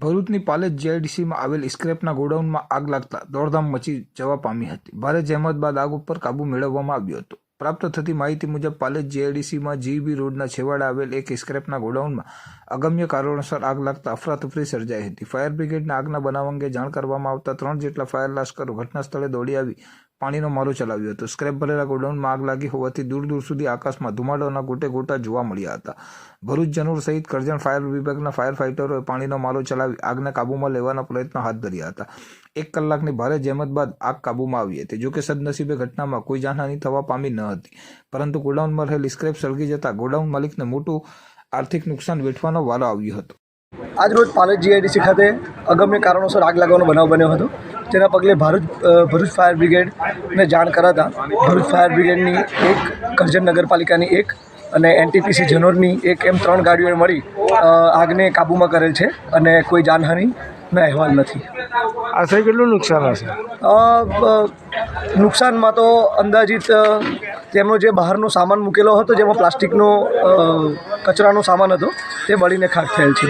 ભરૂચની પાલેજ જીઆઈડીસીમાં આવેલ સ્ક્રેપના ગોડાઉનમાં આગ લાગતા દોડધામ મચી જવા પામી હતી. ભારે જહેમત બાદ આગ ઉપર કાબૂ મેળવવામાં આવ્યો હતો. પ્રાપ્ત થતી માહિતી મુજબ પાલેજ જીઆઈડીસીમાં જીબી રોડના છેવાડે આવેલ એક સ્ક્રેપના ગોડાઉનમાં અગમ્ય કારણોસર આગ લાગતા અફરાતફરી સર્જાઈ હતી. ફાયર બ્રિગેડના આગના બનાવ અંગે જાણ કરવામાં આવતા ત્રણ જેટલા ફાયર લાશ્કરો ઘટના સ્થળે દોડી આવી પાણીનો મારો ચલાવ્યો હતો. સ્ક્રેપ ભરેલા ગોડાઉનમાં આગ લાગી હોવાથી દૂર દૂર સુધી આકાશમાં ધુમાડોના ગોટે ગોટા જોવા મળ્યા હતા. ભરૂચ જનોર સહિત કરજણ ફાયર વિભાગના ફાયર ફાઇટરોએ પાણીનો મારો ચલાવી આગને કાબૂમાં લેવાના પ્રયત્નો હાથ ધર્યા હતા. એક કલાકની ભારે જહેમત બાદ આગ કાબૂમાં આવી હતી. જોકે સદનસીબે ઘટનામાં કોઈ જાનહાની થવા પામી ન હતી. પરંતુ ગોડાઉનમાં રહેલી સ્ક્રેપ સળગી જતા ગોડાઉન માલિકને મોટું આર્થિક નુકસાન વેઠવાનો વારો આવ્યો હતો. આજરોજ પાલેજ જીઆઈડીસી ખાતે અગમ્ય કારણોસર આગ લાગવાનો બનાવ બન્યો હતો. તેના પગલે ભરૂચ ભરૂચ ફાયર બ્રિગેડને જાણ કરાતા ભરૂચ ફાયર બ્રિગેડની એક કરજણ નગરપાલિકાની એક અને એનટીપીસી જનોરની એક એમ ત્રણ ગાડીઓએ મળી આગને કાબૂમાં કરેલ છે અને કોઈ જાનહાનિના અહેવાલ નથી. આશરે કેટલું નુકસાન હશે? નુકસાનમાં તો અંદાજિત તેમનો જે બહારનો સામાન મૂકેલો હતો જેમાં પ્લાસ્ટિકનો કચરાનો સામાન હતો તે બળીને ખાક થયેલ છે.